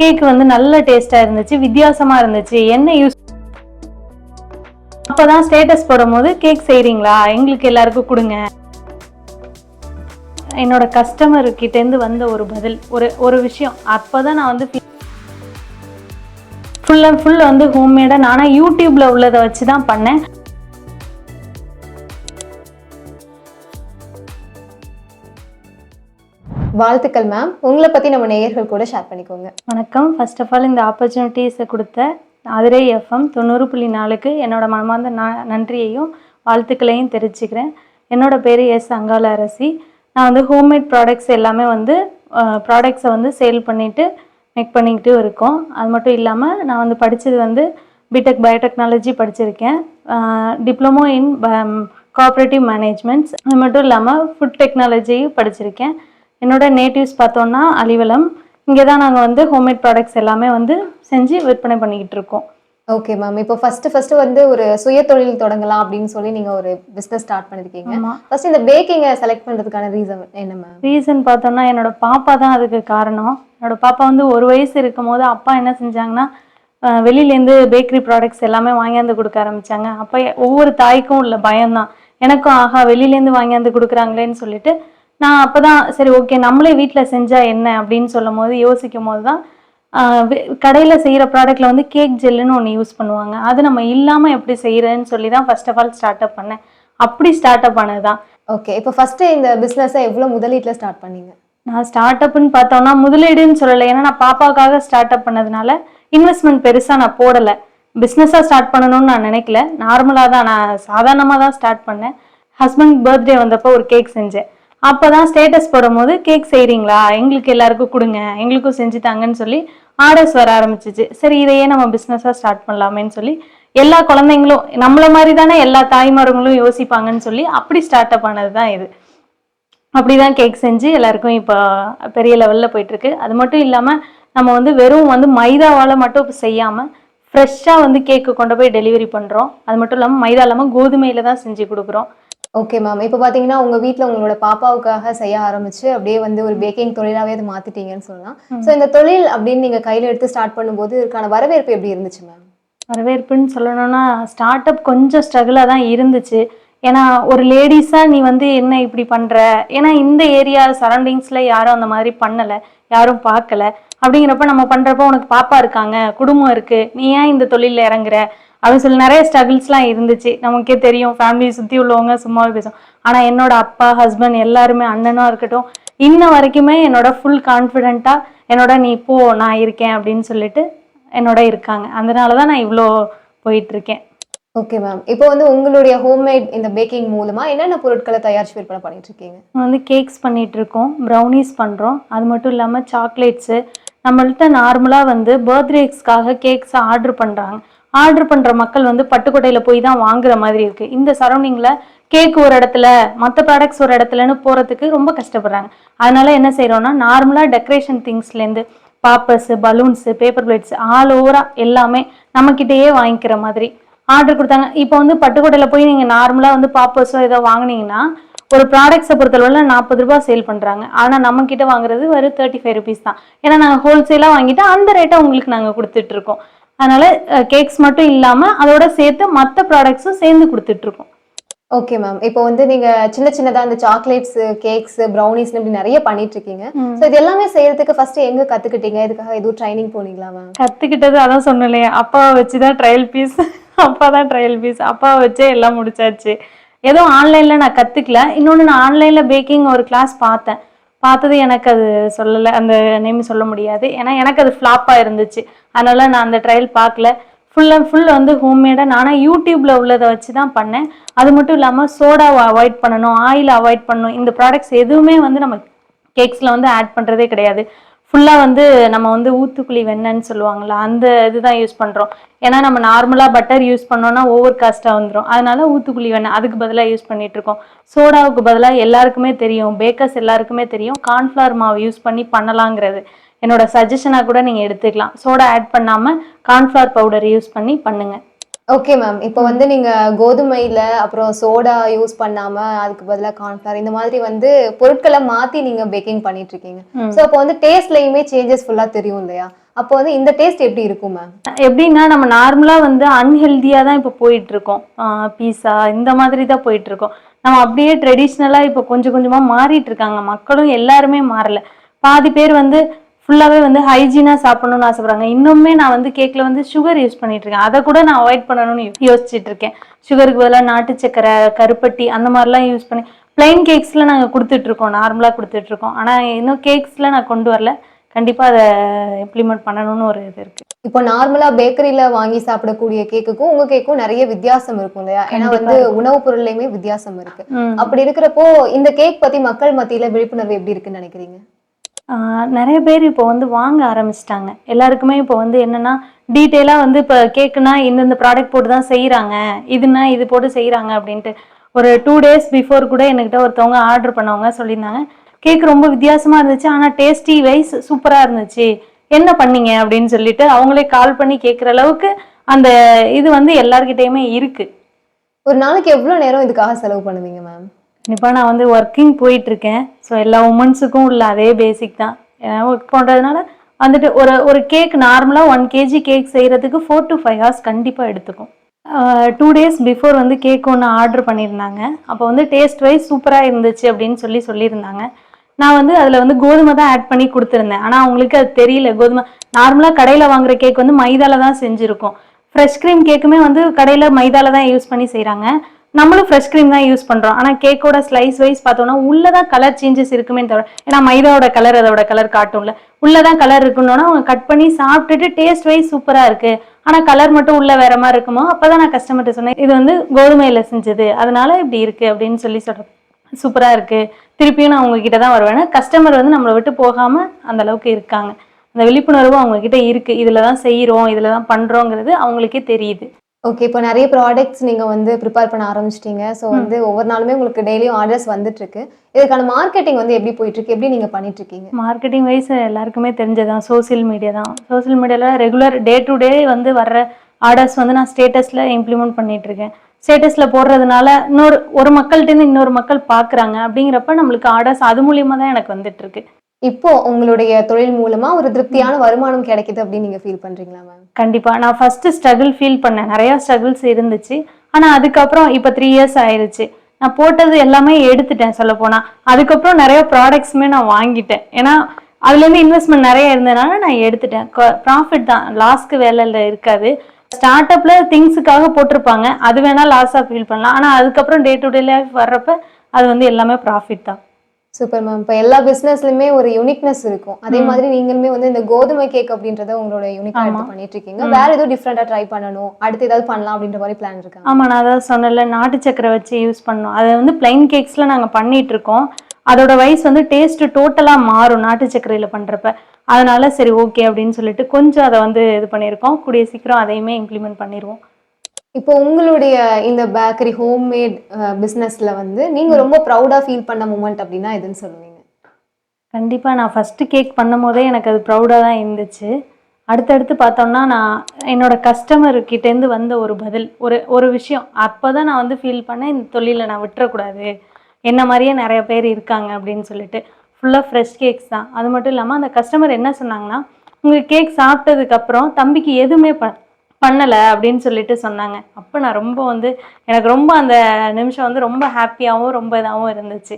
Cake வந்து நல்ல டேஸ்டா இருந்துச்சு வித்தியாசமா இருந்துச்சு. என்ன யூஸ் அப்பதான் ஸ்டேட்டஸ் போடும்போது கேக் செய்றீங்களா? எங்களுக்கு எல்லாருக்கும் கொடுங்க. என்னோட கஸ்டமர் கிட்ட இருந்து வந்த ஒரு பதில் ஒரு ஒரு விஷயம். அப்பதான் நான் வந்து ஃபுல் அண்ட் ஃபுல் வந்து ஹோம்மேடாக நானா யூடியூப்ல உள்ளதை வச்சு தான் பண்ணேன். வாழ்த்துக்கள் மேம் உங்களை பற்றி நம்ம நேயர்கள் கூட ஷேர் பண்ணிக்கோங்க. வணக்கம். ஃபர்ஸ்ட் ஆஃப் ஆல் இந்த ஆப்பர்ச்சுனிட்டிஸை கொடுத்த அதிரை எஃப்எம் தொண்ணூறு புள்ளி நாலுக்கு என்னோட மனமார்ந்த நன்றியையும் வாழ்த்துக்களையும் தெரிவிச்சுக்கிறேன். என்னோட பேர் எஸ் அங்காள அரசி. நான் வந்து ஹோம்மேட் ப்ராடக்ட்ஸ் எல்லாமே வந்து ப்ராடக்ட்ஸை வந்து சேல் பண்ணிட்டு மேக் பண்ணிக்கிட்டு இருக்கோம். அது மட்டும் இல்லாமல் நான் வந்து படித்தது வந்து பிடெக் பயோடெக்னாலஜி படிச்சிருக்கேன். டிப்ளமோ இன் கோஆப்ரேட்டிவ் மேனேஜ்மெண்ட்ஸ் அது மட்டும் இல்லாமல் ஃபுட் டெக்னாலஜி படிச்சிருக்கேன். என்னோட நேட்டிவ்ஸ் பார்த்தோன்னா அலிவலம் இங்கே தான் நாங்கள் வந்து ஹோம்மேட் ப்ராடக்ட்ஸ் எல்லாமே வந்து செஞ்சு விற்பனை பண்ணிக்கிட்டு இருக்கோம். ஓகே மேம் இப்போ ஃபர்ஸ்ட் ஃபர்ஸ்ட் வந்து ஒரு சுய தொழில் தொடங்கலாம் அப்படின்னு சொல்லி நீங்க ஒரு பிசினஸ் ஸ்டார்ட் பண்ணிருக்கீங்க. ஃபர்ஸ்ட் இந்த பேக்கிங்கை செலக்ட் பண்றதுக்கான ரீசன் என்ன மேம் ரீசன் பார்த்தோன்னா என்னோட பாப்பா தான் அதுக்கு காரணம். என்னோட பாப்பா வந்து ஒரு வயசு இருக்கும் போது அப்பா என்ன செஞ்சாங்கன்னா வெளியிலேருந்து பேக்கரி ப்ராடக்ட்ஸ் எல்லாமே வாங்கியாந்து கொடுக்க ஆரம்பிச்சாங்க. அப்போ ஒவ்வொரு தாய்க்கும் உள்ள பயம்தான் எனக்கும் ஆஹா வெளியிலேருந்து வாங்கியாந்து கொடுக்குறாங்களேன்னு சொல்லிட்டு நான் அப்பதான் சரி ஓகே நம்மளே வீட்டில் செஞ்சா என்ன அப்படின்னு சொல்லும் போது யோசிக்கும் போது தான் கடையில் செய்கிற ப்ராடக்ட்ல வந்து கேக் ஜெல்லுன்னு ஒன்று யூஸ் பண்ணுவாங்க. அது நம்ம இல்லாமல் எப்படி செய்கிறேன்னு சொல்லி தான் first of all start up பண்ணேன். அப்படி ஸ்டார்ட் அப் பண்ணது தான் ஓகே இப்போ ஃபர்ஸ்ட் இந்த பிசினஸை எவ்வளவு முதலீட்டுல ஸ்டார்ட் பண்ணீங்க? நான் ஸ்டார்ட் அப்னு பார்த்தோம்னா முதலீடுன்னு சொல்லலை. ஏன்னா நான் பாப்பாவுக்காக ஸ்டார்ட் அப் பண்ணதுனால இன்வெஸ்ட்மெண்ட் பெருசாக நான் போடலை. பிஸ்னஸாக ஸ்டார்ட் பண்ணணும்னு நான் நினைக்கல. நார்மலாக தான் நான் சாதாரணமாக தான் ஸ்டார்ட் பண்ணேன். ஹஸ்பண்ட் பர்த்டே வந்தப்போ ஒரு கேக் செஞ்சேன். அப்போ தான் ஸ்டேட்டஸ் போடும்போது கேக் செய்கிறீங்களா எங்களுக்கு எல்லாருக்கும் கொடுங்க. எங்களுக்கும் செஞ்சு தாங்கன்னு சொல்லி ஆர்டர்ஸ் வர ஆரம்பிச்சிச்சு. சரி இதையே நம்ம பிஸ்னஸாக ஸ்டார்ட் பண்ணலாமேன்னு சொல்லி எல்லா குழந்தைங்களும் நம்மள மாதிரி தானே எல்லா தாய்மார்களும் யோசிப்பாங்கன்னு சொல்லி அப்படி ஸ்டார்ட் அப் ஆனது தான் இது. அப்படிதான் கேக் செஞ்சு எல்லாருக்கும் இப்போ பெரிய லெவலில் போயிட்டுருக்கு. அது மட்டும் இல்லாமல் நம்ம வந்து வெறும் வந்து மைதாவால் மட்டும் செய்யாமல் ஃப்ரெஷ்ஷாக வந்து கேக்கு கொண்டு போய் டெலிவரி பண்ணுறோம் அது மட்டும் இல்லாமல் மைதா இல்லாமல் கோதுமையில் தான் செஞ்சு கொடுக்குறோம். ஓகே மேம் இப்போ பாத்தீங்கன்னா உங்க வீட்ல உங்களோட பாப்பாவுக்காக செய்ய ஆரம்பிச்சு அப்படியே வந்து ஒரு பேக்கிங் தொழிலாவே அது மாத்திட்டீங்கன்னு சொல்லலாம். ஸோ இந்த தொழில் அப்படின்னு நீங்க கையில எடுத்து ஸ்டார்ட் பண்ணும்போது இதுக்கான வரவேற்பு எப்படி இருந்துச்சு மேம் வரவேற்புன்னு சொல்லணும்னா ஸ்டார்ட் அப் கொஞ்சம் ஸ்ட்ரகிளாக தான் இருந்துச்சு. ஏன்னா ஒரு லேடிஸாக நீ வந்து என்ன இப்படி பண்ணுற ஏன்னா இந்த ஏரியா சரௌண்டிங்ஸில் யாரும் அந்த மாதிரி பண்ணலை. யாரும் பார்க்கல. அப்படிங்கிறப்ப நம்ம பண்ணுறப்ப உனக்கு பாப்பா இருக்காங்க குடும்பம் இருக்குது நீ ஏன் இந்த தொழிலில் இறங்குற? அப்படின்னு சொல்லி நிறைய ஸ்ட்ரகிள்ஸ்லாம் இருந்துச்சு. நமக்கே தெரியும். ஃபேமிலி சுற்றி உள்ளவங்க சும்மாவே பேசும் ஆனால் என்னோட அப்பா ஹஸ்பண்ட் எல்லாருமே அண்ணனும் இருக்கட்டும் இன்ன வரைக்குமே என்னோட ஃபுல் கான்ஃபிடென்ட்டாக என்னோட நீ போ நான் இருக்கேன் அப்படின்னு சொல்லிட்டு என்னோட இருக்காங்க. அதனால தான் நான் இவ்வளோ போயிட்டு இருக்கேன் ஓகே மேம் இப்போ வந்து உங்களுடைய ஹோம்மேட் இந்த பேக்கிங் மூலமா என்னென்ன பொருட்களை தயாரிச்சு விற்பனை பண்ணிட்டு இருக்கீங்க வந்து கேக்ஸ் பண்ணிட்டு இருக்கோம் ப்ரௌனிஸ் பண்ணுறோம் அது மட்டும் இல்லாமல் சாக்லேட்ஸு நம்மள்ட்ட நார்மலாக வந்து பர்த்டேஸ்க்காக கேக்ஸ் ஆர்டர் பண்ணுறாங்க ஆர்டர் பண்ணுற மக்கள் வந்து பட்டுக்கோட்டையில் போய் தான் வாங்குற மாதிரி இருக்குது இந்த சரௌண்டிங்கில் கேக் ஒரு இடத்துல மற்ற ப்ராடக்ட்ஸ் ஒரு இடத்துலன்னு போகிறதுக்கு ரொம்ப கஷ்டப்படுறாங்க. அதனால் என்ன செய்கிறோன்னா நார்மலாக decoration திங்ஸ்லேருந்து poppers balloons paper plates all ஓவராக எல்லாமே நம்மக்கிட்டேயே வாங்கிக்கிற மாதிரி ஆர்டர் கொடுத்தாங்க. இப்போ வந்து பட்டுக்கோட்டையில் போய் நீங்கள் நார்மலாக வந்து பாப்பர்ஸோ ஏதோ வாங்குனீங்கன்னா ஒரு ப்ராடக்ட்ஸை பொறுத்தளவில் நாற்பது ரூபாய் சேல் பண்ணுறாங்க ஆனால் நம்ம கிட்ட வாங்குறது வெறும் தேர்ட்டி ஃபைவ் ருபீஸ் தான். ஏன்னா நாங்கள் ஹோல்சேலாக வாங்கிட்டு அந்த ரேட்டை உங்களுக்கு நாங்கள் கொடுத்துட்ருக்கோம் அதனால கேக்ஸ் மட்டும் இல்லாமல் அதோட சேர்த்து மற்ற ப்ராடக்ட்ஸும் சேர்ந்து கொடுத்துட்டு இருக்கோம் ஓகே மேம் இப்போ வந்து நீங்க சின்ன சின்னதா இந்த சாக்லேட்ஸ் கேக்ஸ் ப்ரௌனிஸ் இப்படி நிறைய பண்ணிட்டு இருக்கீங்க ஸோ இது எல்லாமே செய்யறதுக்கு ஃபர்ஸ்ட் எங்க கத்துக்கிட்டீங்க? இதுக்காக எதுவும் ட்ரைனிங் போனீங்களா மேம் கற்றுக்கிட்டது அதான் சொன்னேன் அப்பாவை வச்சு தான் ட்ரையல் பீஸ் அப்பா தான் ட்ரையல் பீஸ் அப்பாவை வச்சே எல்லாம் முடிச்சாச்சு. ஏதோ ஆன்லைனில் நான் கற்றுக்கல இன்னொன்று நான் ஆன்லைனில் பேக்கிங் ஒரு கிளாஸ் பார்த்தேன். பார்த்தது எனக்கு அது சொல்லலை அந்த நேம் சொல்ல முடியாது. ஏன்னா எனக்கு அது ஃப்ளாப்பாக இருந்துச்சு. அதனால் நான் அந்த ட்ரையல் பார்க்கல. ஃபுல் அண்ட் ஃபுல் வந்து ஹோம்மேடாக நானாக யூடியூப்பில் உள்ளதை வச்சு தான் பண்ணேன். அது மட்டும் இல்லாமல் சோடாவை அவாய்ட் பண்ணணும் ஆயில் அவாய்ட் பண்ணணும். இந்த ப்ராடக்ட்ஸ் எதுவுமே வந்து நம்ம கேக்ஸில் வந்து ஆட் பண்ணுறதே கிடையாது. ஃபுல்லாக வந்து நம்ம வந்து ஊத்துக்குழி வெண்ணன்னு சொல்லுவாங்களா அந்த இதுதான் யூஸ் பண்ணுறோம் ஏன்னா நம்ம நார்மலாக பட்டர் யூஸ் பண்ணோன்னா ஓவர் காஸ்ட்டாக வந்துடும் அதனால ஊத்துக்குழி வெண்ணெய் அதுக்கு பதிலாக யூஸ் பண்ணிகிட்ருக்கோம் இருக்கோம். சோடாவுக்கு பதிலாக எல்லாருக்குமே தெரியும். பேக்கர்ஸ் எல்லாருக்குமே தெரியும். கார்ன்ஃப்ளவர் மாவு யூஸ் பண்ணி பண்ணலாங்கிறது. என்னோட சஜஷனாக கூட நீங்கள் எடுத்துக்கலாம். சோடா ஆட் பண்ணாமல் கார்ன்ஃப்ளவர் பவுடர் யூஸ் பண்ணி பண்ணுங்கள் ஓகே மேம் இப்போ வந்து நீங்க கோதுமையில அப்புறம் சோடா யூஸ் பண்ணாம அதுக்கு பதிலா கார்ன்ஃபிளவர் இந்த மாதிரி வந்து பொருட்களை மாத்தி நீங்க பேக்கிங் பண்ணிட்டு இருக்கீங்க. ஸோ அப்போ வந்து டேஸ்ட்லயுமே சேஞ்சஸ் ஃபுல்லா தெரியும் இல்லையா? அப்போ வந்து இந்த டேஸ்ட் எப்படி இருக்கும் மேம் எப்படின்னா நம்ம நார்மலாக வந்து அன்ஹெல்தியாக தான் இப்போ போயிட்டு இருக்கோம் பீஸா இந்த மாதிரி தான் போயிட்டு இருக்கோம் நம்ம அப்படியே ட்ரெடிஷ்னலாக இப்போ கொஞ்சம் கொஞ்சமாக மாறிட்டு இருக்காங்க மக்களும் எல்லாருமே மாறல. பாதி பேர் வந்து ஃபுல்லாகவே வந்து ஹைஜீனாக சாப்பிடணும்னு ஆசைப்படுறாங்க. இன்னுமே நான் வந்து கேக்கில் வந்து சுகர் யூஸ் பண்ணிட்டு இருக்கேன் அதை கூட நான் அவாய்ட் பண்ணணும்னு யோசிச்சுட்டு இருக்கேன் சுகருக்கு பதிலாக நாட்டு சக்கரை கருப்பட்டி அந்த மாதிரிலாம் யூஸ் பண்ணி பிளைன் கேக்ஸில் நாங்கள் கொடுத்துட்ருக்கோம் நார்மலாக கொடுத்துட்ருக்கோம் ஆனால் இன்னும் கேக்ஸில் நான் கொண்டு வரல. கண்டிப்பாக அதை இம்ப்ளிமெண்ட் பண்ணணும்னு ஒரு இது இருக்குது இப்போ நார்மலா பேக்கரியில வாங்கி சாப்பிடக்கூடிய கேக்குக்கும் உங்க கேக்கும் நிறைய வித்தியாசம் இருக்கும் இல்லையா? ஏன்னா வந்து உணவுப் பொருள்லயுமே வித்தியாசம் இருக்கு. அப்படி இருக்கிறப்போ இந்த கேக் பத்தி மக்கள் மத்தியில விழிப்புணர்வு எப்படி இருக்குன்னு நினைக்கிறீங்க? நிறைய பேர் இப்போ வந்து வாங்க ஆரம்பிச்சிட்டாங்க. எல்லாருக்குமே இப்போ வந்து என்னன்னா டீட்டெயிலாக வந்து இப்போ கேக்குனா இந்தந்த ப்ராடக்ட் போட்டு தான் செய்கிறாங்க இதுனா இது போட்டு செய்கிறாங்க அப்படின்ட்டு ஒரு டூ டேஸ் பிஃபோர் கூட என்கிட்ட ஒருத்தவங்க ஆர்டர் பண்ணவங்க சொல்லியிருந்தாங்க. கேக் ரொம்ப வித்தியாசமாக இருந்துச்சு. ஆனால் டேஸ்டி வைஸ் சூப்பராக இருந்துச்சு. என்ன பண்ணீங்க அப்படின்னு சொல்லிட்டு அவங்களே கால் பண்ணி கேட்குற அளவுக்கு அந்த இது வந்து எல்லார்கிட்டயுமே இருக்குது ஒரு நாளைக்கு எவ்வளோ நேரம் இதுக்காக செலவு பண்ணுவீங்க மேம் இப்போ நான் வந்து ஒர்க்கிங் போயிட்டுருக்கேன். ஸோ எல்லா உமன்ஸுக்கும் உள்ள அதே பேசிக் தான். ஏன்னா ஒர்க் பண்ணுறதுனால வந்துட்டு ஒரு ஒரு கேக் நார்மலாக ஒன் கேஜி கேக் செய்கிறதுக்கு ஃபோர் டு ஃபைவ் ஹவர்ஸ் கண்டிப்பாக எடுத்துக்கும். டூ டேஸ் பிஃபோர் வந்து கேக் ஒன்று ஆர்டர் பண்ணியிருந்தாங்க. அப்போ வந்து டேஸ்ட் வைஸ் சூப்பராக இருந்துச்சு அப்படின்னு சொல்லி சொல்லியிருந்தாங்க. நான் வந்து அதில் வந்து கோதுமை தான் ஆட் பண்ணி கொடுத்துருந்தேன். ஆனால் அவங்களுக்கு அது தெரியல. கோதுமை நார்மலாக கடையில் வாங்குற கேக் வந்து மைதாவில் தான் செஞ்சுருக்கோம். ஃப்ரெஷ் க்ரீம் கேக்குமே வந்து கடையில் மைதாவில் தான் யூஸ் பண்ணி செய்கிறாங்க நம்மளும் ஃப்ரெஷ் க்ரீம் தான் யூஸ் பண்ணுறோம் ஆனால் கேக்கோட ஸ்லைஸ் வைஸ் பார்த்தோம்னா உள்ளே தான் கலர் சேஞ்சஸ் இருக்குமே தவிர ஏன்னா மைதாவோட கலர் அதோட கலர் காட்டும்ல. உள்ளே தான் கலர் இருக்கணும்னா அவங்க கட் பண்ணி சாப்பிட்டுட்டு டேஸ்ட் வைஸ் சூப்பராக இருக்குது ஆனால் கலர் மட்டும் உள்ள வேற மாதிரி இருக்குமோ அப்போ தான் நான் கஸ்டமர்கிட்ட சொன்னேன் இது வந்து கோதுமையில் செஞ்சது அதனால இப்படி இருக்குது அப்படின்னு சொல்லி சொல்கிறேன் சூப்பராக இருக்குது திருப்பியும் நான் உங்ககிட்ட தான் வருவேன். கஸ்டமர் வந்து நம்மளை விட்டு போகாமல் அந்த அளவுக்கு இருக்காங்க. அந்த விழிப்புணர்வு அவங்க கிட்ட இருக்குது இதில் தான் செய்கிறோம் இதில் தான் பண்ணுறோங்கிறது அவங்களுக்கே தெரியுது. ஓகே இப்போ நிறைய ப்ராடக்ட்ஸ் நீங்க வந்து ப்ரிப்பேர் பண்ண ஆரம்பிச்சிட்டீங்க. ஸோ வந்து ஒவ்வொரு நாளுமே உங்களுக்கு டெய்லியும் ஆர்டர்ஸ் வந்துட்டு இருக்கு இதுக்கான மார்க்கெட்டிங் வந்து எப்படி போயிட்டு இருக்கு எப்படி நீங்க பண்ணிட்டு இருக்கீங்க மார்க்கெட்டிங் வைஸ் எல்லாருக்குமே தெரிஞ்சதான் சோஷியல் மீடியா தான். சோஷியல் மீடியாவில் ரெகுலர் டே டு டே வந்து வர்ற ஆர்டர்ஸ் வந்து நான் ஸ்டேட்டஸில் இம்ப்ளிமெண்ட் பண்ணிட்டு இருக்கேன் ஸ்டேட்டஸில் போடுறதுனால இன்னொரு ஒரு மக்கள்கிட்டேருந்து இன்னொரு மக்கள் பார்க்குறாங்க அப்படிங்கிறப்ப நம்மளுக்கு ஆர்டர்ஸ் அது மூலியமாக தான் எனக்கு வந்துட்டு இருக்கு இப்போ உங்களுடைய தொழில் மூலமா ஒரு திருப்தியான வருமானம் கிடைக்குது அப்படின்னு நீங்க ஃபீல் பண்றீங்களா மேம் கண்டிப்பாக நான் ஃபர்ஸ்ட் ஸ்ட்ரகிள் ஃபீல் பண்ணேன். நிறையா ஸ்ட்ரகிள்ஸ் இருந்துச்சு. ஆனால் அதுக்கப்புறம் இப்போ த்ரீ இயர்ஸ் ஆயிருச்சு. நான் போட்டது எல்லாமே எடுத்துட்டேன் சொல்ல போனா அதுக்கப்புறம் நிறைய ப்ராடக்ட்ஸுமே நான் வாங்கிட்டேன். ஏன்னா அதுலேருந்து இன்வெஸ்ட்மெண்ட் நிறைய இருந்ததுனால நான் எடுத்துட்டேன். ப்ராஃபிட் தான். லாஸ்க்கு வேலையில் இருக்காது. ஸ்டார்ட் அப்பில் திங்ஸுக்காக போட்டிருப்பாங்க. அது வேணால் லாஸாக ஃபீல் பண்ணலாம். ஆனால் அதுக்கப்புறம் டே டு டே லைஃப் வர்றப்ப அது வந்து எல்லாமே ப்ராஃபிட் தான். சூப்பர் மேம் இப்போ எல்லா பிசினஸ்லயுமே ஒரு யூனிக்னஸ் இருக்கும். அதே மாதிரி நீங்களுமே வந்து இந்த கோதுமை கேக் அப்படின்றத உங்களோட யூனிக்கா எடுத்து பண்ணிட்டு இருக்கீங்க வேற ஏதோ டிஃப்ரெண்டா ட்ரை பண்ணணும். அடுத்து ஏதாவது பண்ணலாம் அப்படின்ற மாதிரி பிளான் இருக்காங்க ஆமாம் நான் அதான் சொன்னேன்ல நாட்டு சக்கரை வச்சு யூஸ் பண்ணோம் அதை வந்து பிளைன் கேக்ஸில் நாங்கள் பண்ணிட்டு இருக்கோம் அதோட வயசு வந்து டேஸ்ட் டோட்டலாக மாறும் நாட்டு சர்க்கரையில் பண்ணுறப்ப அதனால சரி ஓகே அப்படின்னு சொல்லிட்டு கொஞ்சம் அதை வந்து இது பண்ணியிருக்கோம். கூடிய சீக்கிரம் அதையுமே இம்ப்ளிமெண்ட் பண்ணிடுவோம் இப்போ உங்களுடைய இந்த பேக்கரி ஹோம்மேட் பிசினஸ்ல வந்து நீங்க ரொம்ப ப்ரௌடா ஃபீல் பண்ண மூமெண்ட் அப்படின்னா எதுன்னு சொல்லுவீங்க? கண்டிப்பாக நான் ஃபஸ்ட்டு கேக் பண்ணும் போதே எனக்கு அது ப்ரௌடாக தான் இருந்துச்சு. அடுத்தடுத்து பார்த்தோம்னா நான் என்னோட கஸ்டமர் கிட்டேருந்து வந்த ஒரு பதில் ஒரு ஒரு விஷயம். அப்போ தான் நான் வந்து ஃபீல் பண்ணேன் இந்த தொழிலை நான் விட்டுறக்கூடாது. என்ன மாதிரியே நிறைய பேர் இருக்காங்க அப்படின்னு சொல்லிட்டு. ஃபுல்லாக ஃப்ரெஷ் கேக்ஸ் தான். அது மட்டும் இல்லாமல் அந்த கஸ்டமர் என்ன சொன்னாங்கன்னா உங்கள் கேக் சாப்பிட்டதுக்கப்புறம் தம்பிக்கு எதுவுமே ப பண்ணலை அப்படின்னு சொல்லிட்டு சொன்னாங்க. அப்போ நான் ரொம்ப வந்து எனக்கு ரொம்ப அந்த நிமிஷம் வந்து ரொம்ப ஹாப்பியாகவும் ரொம்ப இதாகவும் இருந்துச்சு.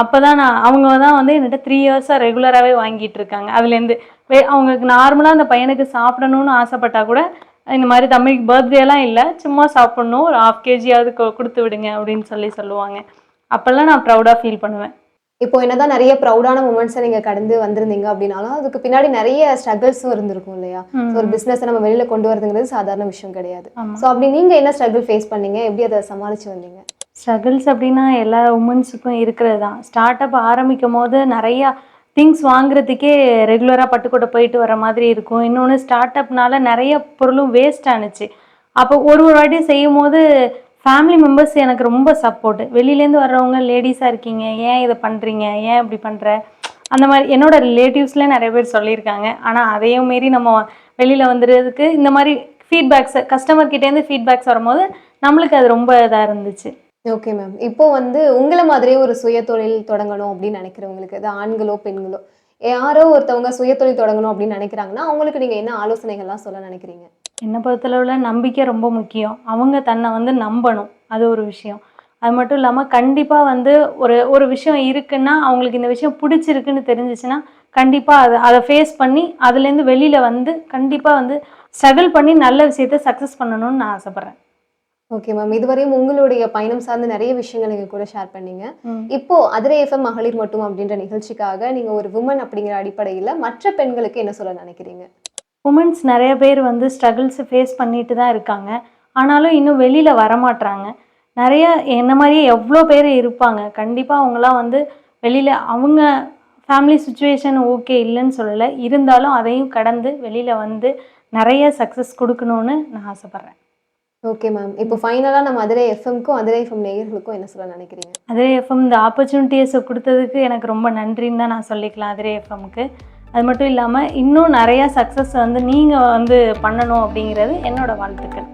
அப்போ தான் நான் அவங்க தான் வந்து என்கிட்ட த்ரீ இயர்ஸாக ரெகுலராகவே வாங்கிட்டு இருக்காங்க. அதுலேருந்து வே அவங்களுக்கு நார்மலாக அந்த பையனுக்கு சாப்பிடணும்னு ஆசைப்பட்டால் கூட இந்த மாதிரி தமிழ் பர்த்டேலாம் இல்லை சும்மா சாப்பிட்ணும் ஒரு ஹாஃப் கேஜியாவது கொடுத்து விடுங்க அப்படின்னு சொல்லி சொல்லுவாங்க. அப்போல்லாம் நான் ப்ரௌடாக ஃபீல் பண்ணுவேன். இப்போ என்னதான் நிறைய ப்ரௌடான மூமெண்ட்ஸை நீங்க கடந்து வந்திருந்தீங்க அப்படின்னாலும் அதுக்கு பின்னாடி நிறைய ஸ்ட்ரகிள்ஸும் இருந்திருக்கும் இல்லையா? ஒரு பிசினஸ் நம்ம வெளியில கொண்டு வரதுங்கிறது சாதாரண விஷயம் கிடையாது. ஸோ அப்படி நீங்க என்ன ஸ்ட்ரகிள் ஃபேஸ் பண்ணீங்க? எப்படி அதை சமாளிச்சு வந்தீங்க? ஸ்ட்ரகிள்ஸ் அப்படின்னா எல்லா உமன்ஸுக்கும் இருக்கிறது தான் ஸ்டார்ட் அப் ஆரம்பிக்கும் போது நிறையா திங்ஸ் வாங்குறதுக்கே ரெகுலராக பட்டுக்கோட்டை போயிட்டு வர மாதிரி இருக்கும். இன்னொன்று ஸ்டார்ட் அப்னால நிறைய பொருளும் வேஸ்ட் ஆனுச்சு. அப்போ ஒரு ஒரு வாட்டி செய்யும் போது ஃபேமிலி மெம்பர்ஸ் எனக்கு ரொம்ப சப்போர்ட் வெளியிலேருந்து வர்றவங்க லேடிஸாக இருக்கீங்க. ஏன் இதை பண்ணுறீங்க ஏன் இப்படி பண்ணுற அந்த மாதிரி என்னோட ரிலேட்டிவ்ஸ்லேயே நிறைய பேர் சொல்லியிருக்காங்க. ஆனால் அதையும் மீறி நம்ம வெளியில் வந்துடுறதுக்கு இந்த மாதிரி ஃபீட்பேக்ஸ் கஸ்டமர்கிட்டேருந்து ஃபீட்பேக்ஸ் வரும்போது நம்மளுக்கு அது ரொம்ப இதாக இருந்துச்சு. ஓகே மேம் இப்போ வந்து உங்களை மாதிரியே ஒரு சுய தொழில் தொடங்கணும் அப்படின்னு நினைக்கிறவங்களுக்கு அது ஆண்களோ பெண்களோ யாரோ ஒருத்தவங்க சுயதொழில் தொடங்கணும் அப்படின்னு நினைக்கிறாங்கன்னா அவங்களுக்கு நீங்கள் என்ன ஆலோசனைகள்லாம் சொல்ல நினைக்கிறீங்க? என்னை பொறுத்தளவில் நம்பிக்கை ரொம்ப முக்கியம். அவங்க தன்னை வந்து நம்பணும். அது ஒரு விஷயம். அது மட்டும் இல்லாமல் கண்டிப்பாக வந்து ஒரு ஒரு விஷயம் இருக்குன்னா அவங்களுக்கு இந்த விஷயம் பிடிச்சிருக்குன்னு தெரிஞ்சிச்சுன்னா கண்டிப்பாக அதை அதை ஃபேஸ் பண்ணி அதுலேருந்து வெளியில் வந்து கண்டிப்பாக வந்து ஸ்ட்ரகிள் பண்ணி நல்ல விஷயத்த சக்ஸஸ் பண்ணணும்னு நான் ஆசைப்பட்றேன். ஓகே மேம் இதுவரையும் உங்களுடைய பயணம் சார்ந்த நிறைய விஷயங்கள் எங்க கூட ஷேர் பண்ணீங்க. இப்போ அதிரை எஃப்எம் மகளிர் மட்டும் அப்படின்ற நிகழ்ச்சிக்காக நீங்க ஒரு உமன் அப்படிங்கிற அடிப்படையில மற்ற பெண்களுக்கு என்ன சொல்ல நினைக்கிறீங்க? உமன்ஸ் நிறைய பேர் வந்து ஸ்ட்ரகிள்ஸ் ஃபேஸ் பண்ணிட்டு தான் இருக்காங்க. ஆனாலும் இன்னும் வெளியில் வரமாட்றாங்க. நிறைய என்ன மாதிரியே எவ்வளோ பேர் இருப்பாங்க. கண்டிப்பாக அவங்களாம் வந்து வெளியில் அவங்க ஃபேமிலி சுச்சுவேஷன் ஓகே இல்லைன்னு சொல்லலை. இருந்தாலும் அதையும் கடந்து வெளியில் வந்து நிறைய சக்ஸஸ் கொடுக்கணும்னு நான் ஆசைப்பட்றேன். ஓகே மேம் இப்போ ஃபைனலா நம்ம அதிரை எஃப்எம்க்கும் அதிரை எஃப்எம் நேயர்களுக்கும் என்ன சொல்ல நினைக்கிறீங்க? அதே எஃப்எம் இந்த ஆப்பர்ச்சுனிட்டிஸை கொடுத்ததுக்கு எனக்கு ரொம்ப நன்றின்னு தான் நான் சொல்லிக்கலாம். அதே எஃப்எம்க்கு அது மட்டும் இல்லாமல் இன்னும் நிறையா சக்ஸஸ் வந்து நீங்கள் வந்து பண்ணணும் அப்படிங்கிறது என்னோடய வாழ்த்துக்கள்.